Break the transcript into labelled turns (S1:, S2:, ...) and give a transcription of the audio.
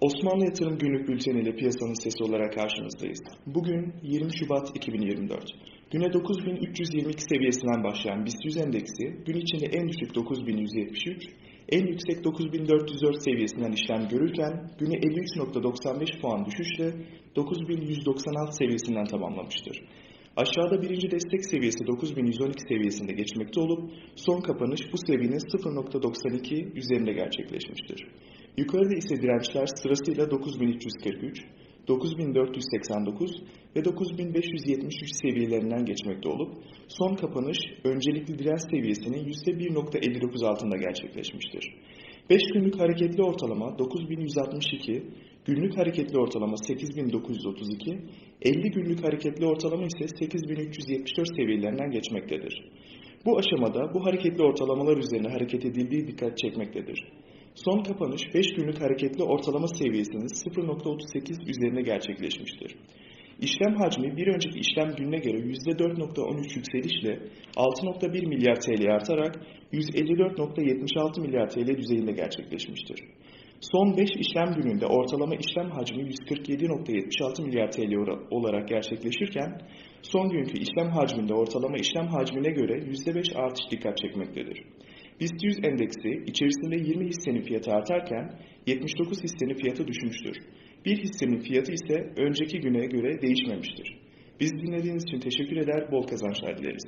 S1: Osmanlı Yatırım Günlük Bülteni ile piyasanın sesi olarak karşınızdayız. Bugün 20 Şubat 2024. Güne 9322 seviyesinden başlayan BIST 100 endeksi gün içinde en düşük 9173, en yüksek 9404 seviyesinden işlem görürken güne 53.95 puan düşüşle 9196 seviyesinden tamamlamıştır. Aşağıda birinci destek seviyesi 9112 seviyesinde geçmekte olup son kapanış bu seviyenin 0.92 üzerinde gerçekleşmiştir. Yukarıda ise dirençler sırasıyla 9343, 9489 ve 9573 seviyelerinden geçmekte olup son kapanış öncelikli direnç seviyesinin %1.59 altında gerçekleşmiştir. 5 günlük hareketli ortalama 9162, günlük hareketli ortalama 8932, 50 günlük hareketli ortalama ise 8374 seviyelerinden geçmektedir. Bu aşamada bu hareketli ortalamalar üzerine hareket edildiği dikkat çekmektedir. Son kapanış 5 günlük hareketli ortalama seviyesinin 0.38 üzerine gerçekleşmiştir. İşlem hacmi bir önceki işlem gününe göre %4.13 yükselişle 6.1 milyar TL artarak 154.76 milyar TL düzeyinde gerçekleşmiştir. Son 5 işlem gününde ortalama işlem hacmi 147.76 milyar TL olarak gerçekleşirken son günkü işlem hacminde ortalama işlem hacmine göre %5 artış dikkat çekmektedir. BIST 100 endeksi içerisinde 20 hissenin fiyatı artarken 79 hissenin fiyatı düşmüştür. Bir hissenin fiyatı ise önceki güne göre değişmemiştir. Bizi dinlediğiniz için teşekkür eder, bol kazançlar dileriz.